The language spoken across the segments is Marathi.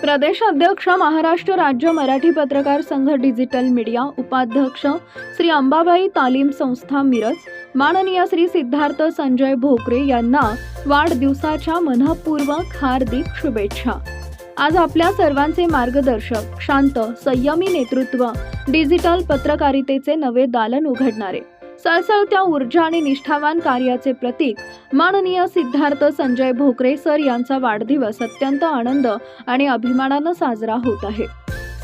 प्रदेश अध्यक्ष महाराष्ट्र राज्य मराठी पत्रकार संघ डिजिटल मीडिया उपाध्यक्ष श्री अंबाबाई तालीम संस्था मिरज माननीय श्री सिद्धार्थ संजय भोकरे यांना वाढदिवसाच्या मनपूर्वक हार्दिक शुभेच्छा. आज आपल्या सर्वांचे मार्गदर्शक शांत संयमी नेतृत्व डिजिटल पत्रकारितेचे नवे दालन उघडणारे. सळसळत्या ऊर्जा आणि निष्ठावान कार्याचे प्रतीक. माननीय सिद्धार्थ संजय भोकरे सर यांचा वाढदिवस अत्यंत आनंद आणि अभिमानानं साजरा होत आहे.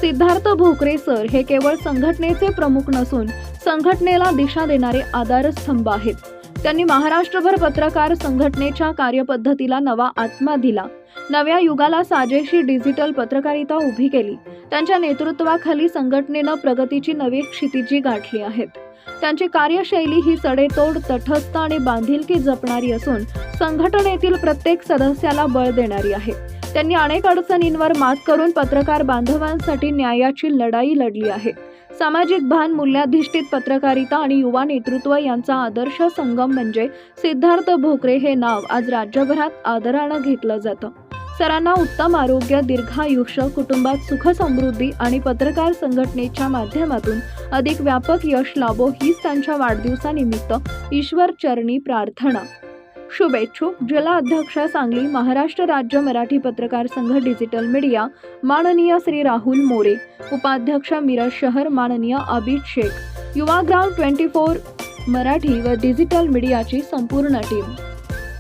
सिद्धार्थ भोकरे सर हे केवळ संघटनेचे प्रमुख नसून संघटनेला दिशा देणारे आधारस्तंभ आहेत. त्यांनी महाराष्ट्रभर पत्रकार संघटनेच्या कार्यपद्धतीला नवा आत्मा दिला. नव्या युगाला साजेशी डिजिटल पत्रकारिता उभी केली. त्यांच्या नेतृत्वाखाली संघटनेनं प्रगतीची नवी क्षितिजी गाठली आहेत. त्यांची कार्यशैली ही सडेतोड तटस्थ आणि बांधिलकी जपणारी असून संघटनेतील प्रत्येक सदस्याला बळ देणारी आहे. त्यांनी अनेक अडचणींवर मात करून पत्रकार बांधवांसाठी न्यायाची लढाई लढली आहे. सामाजिक भान मूल्याधिष्ठित पत्रकारिता आणि युवा नेतृत्व यांचा आदर्श संगम म्हणजे सिद्धार्थ भोकरे हे नाव आज राज्यभरात आदरानं घेतलं जातं. सरांना उत्तम आरोग्य दीर्घायुष्य कुटुंबात सुख समृद्धी आणि पत्रकार संघटनेच्या माध्यमातून अधिक व्यापक यश लाभो हीच त्यांच्या वाढदिवसानिमित्त ईश्वर चरणी प्रार्थना. शुभेच्छुक. जिल्हा अध्यक्ष सांगली महाराष्ट्र राज्य मराठी पत्रकार संघ डिजिटल मीडिया. माननीय श्री राहुल मोरे. उपाध्यक्ष मिरज शहर माननीय अबिद शेख. युवा ग्राउंड ट्वेंटी फोर मराठी व डिजिटल मीडियाची संपूर्ण टीम.